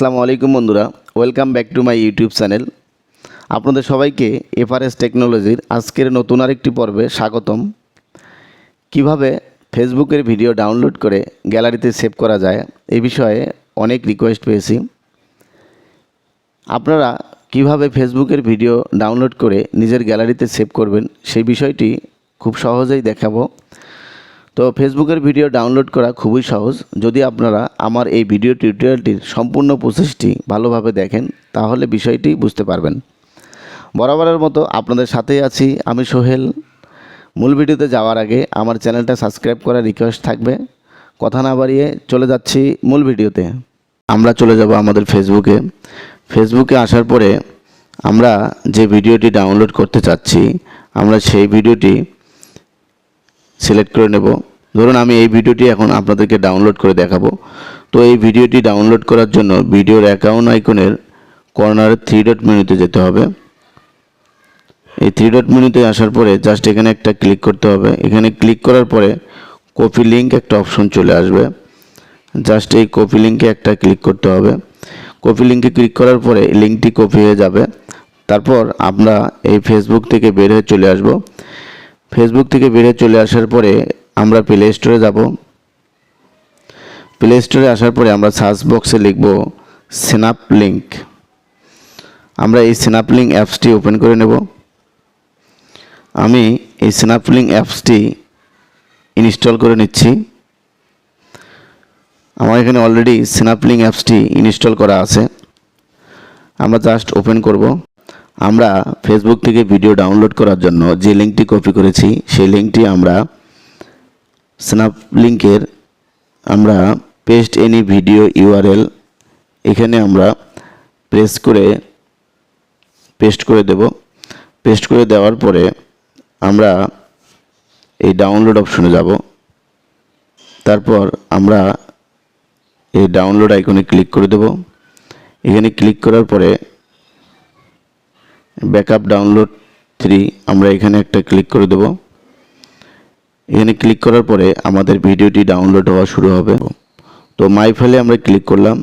আসসালামু আলাইকুম বন্ধুরা welcome back to my YouTube channel আপনাদের সবাইকে এফআরএস টেকনোলজির আজকের নতুন আরেকটি পর্বে স্বাগতম। কীভাবে ফেসবুকের ভিডিও ডাউনলোড করে গ্যালারিতে সেভ করা যায়, এ বিষয়ে অনেক রিকোয়েস্ট পেয়েছি। আপনারা কীভাবে ফেসবুকের ভিডিও ডাউনলোড করে নিজের গ্যালারিতে সেভ করবেন, সেই বিষয়টি খুব সহজেই দেখাবো। তো ফেসবুকের ভিডিও ডাউনলোড করা খুবই সহজ। যদি আপনারা আমার এই ভিডিও টিউটোরিয়ালটির সম্পূর্ণ প্রসেসটি ভালোভাবে দেখেন, তাহলে বিষয়টি বুঝতে পারবেন। বরাবরের মতো আপনাদের সাথেই আছি আমি সোহেল। মূল ভিডিওতে যাওয়ার আগে আমার চ্যানেলটা সাবস্ক্রাইব করার রিকোয়েস্ট থাকবে। কথা না বাড়িয়ে চলে যাচ্ছি মূল ভিডিওতে। আমরা চলে যাব আমাদের ফেসবুকে ফেসবুকে আসার পরে আমরা যে ভিডিওটি ডাউনলোড করতে চাচ্ছি, আমরা সেই ভিডিওটি সিলেক্ট করে নেব। ধরুন আমি এই ভিডিওটি এখন আপনাদেরকে ডাউনলোড করে দেখাবো। তো এই ভিডিওটি ডাউনলোড করার জন্য ভিডিওর অ্যাকাউন্ট আইকনের কর্নারে থ্রি ডট মেনুতে যেতে হবে। এই থ্রি ডট মেনুতে আসার পরে জাস্ট এখানে একটা ক্লিক করতে হবে। এখানে ক্লিক করার পরে কপি লিঙ্ক একটা অপশন চলে আসবে। জাস্ট এই কপি লিঙ্কে একটা ক্লিক করতে হবে। কপি লিঙ্কে ক্লিক করার পরে লিঙ্কটি কপি হয়ে যাবে। তারপর আমরা এই ফেসবুক থেকে বের হয়ে চলে আসব। ফেসবুক থেকে বেরিয়ে চলে আসার পরে আমরা প্লে স্টোরে যাব। প্লে স্টোরে আসার পরে আমরা সার্চ বক্সে লিখব স্ন্যাপ লিঙ্ক আমরা এই স্ন্যাপ লিঙ্ক অ্যাপসটি ওপেন করে নেব। আমি এই স্ন্যাপ লিঙ্ক অ্যাপসটি ইনস্টল করে নিচ্ছি। আমার এখানে অলরেডি স্ন্যাপ লিঙ্ক অ্যাপসটি ইনস্টল করা আছে। আমরা জাস্ট ওপেন করব। আমরা ফেসবুক থেকে ভিডিও ডাউনলোড করার জন্য যে লিঙ্কটি কপি করেছি, সেই লিঙ্কটি আমরা স্ন্যাপ লিঙ্কের আমরা পেস্ট এনি ভিডিও ইউআরএল এখানে আমরা প্রেস করে পেস্ট করে দেব। পেস্ট করে দেওয়ার পরে আমরা এই ডাউনলোড অপশনে যাব। তারপর আমরা এই ডাউনলোড আইকনে ক্লিক করে দেব। এখানে ক্লিক করার পরে ব্যাকআপ ডাউনলোড থ্রি আমরা এখানে একটা ক্লিক করে দেব। এখানে ক্লিক করার পরে আমাদের ভিডিওটি ডাউনলোড হওয়া শুরু হবে। তো মাই ফাইলে আমরা ক্লিক করলাম।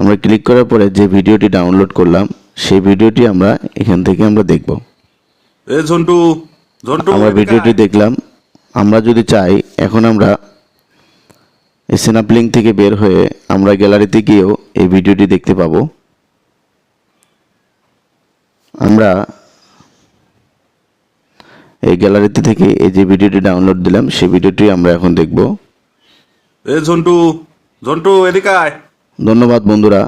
আমরা ক্লিক করার পরে যে ভিডিওটি ডাউনলোড করলাম সেই ভিডিওটি আমরা এখান থেকে আমরা দেখব। আমরা ভিডিওটি দেখলাম। আমরা যদি চাই এখন আমরা এই স্ন্যাপ লিঙ্ক থেকে বের হয়ে আমরা গ্যালারিতে গিয়েও এই ভিডিওটি দেখতে পাবো। আমরা এই গ্যালারিতে থেকে এই যে ভিডিওটি ডাউনলোড দিলাম সেই ভিডিওটি আমরা এখন দেখব। এ ঝন্টু ঝন্টু এদিকে আয়। ধন্যবাদ বন্ধুরা।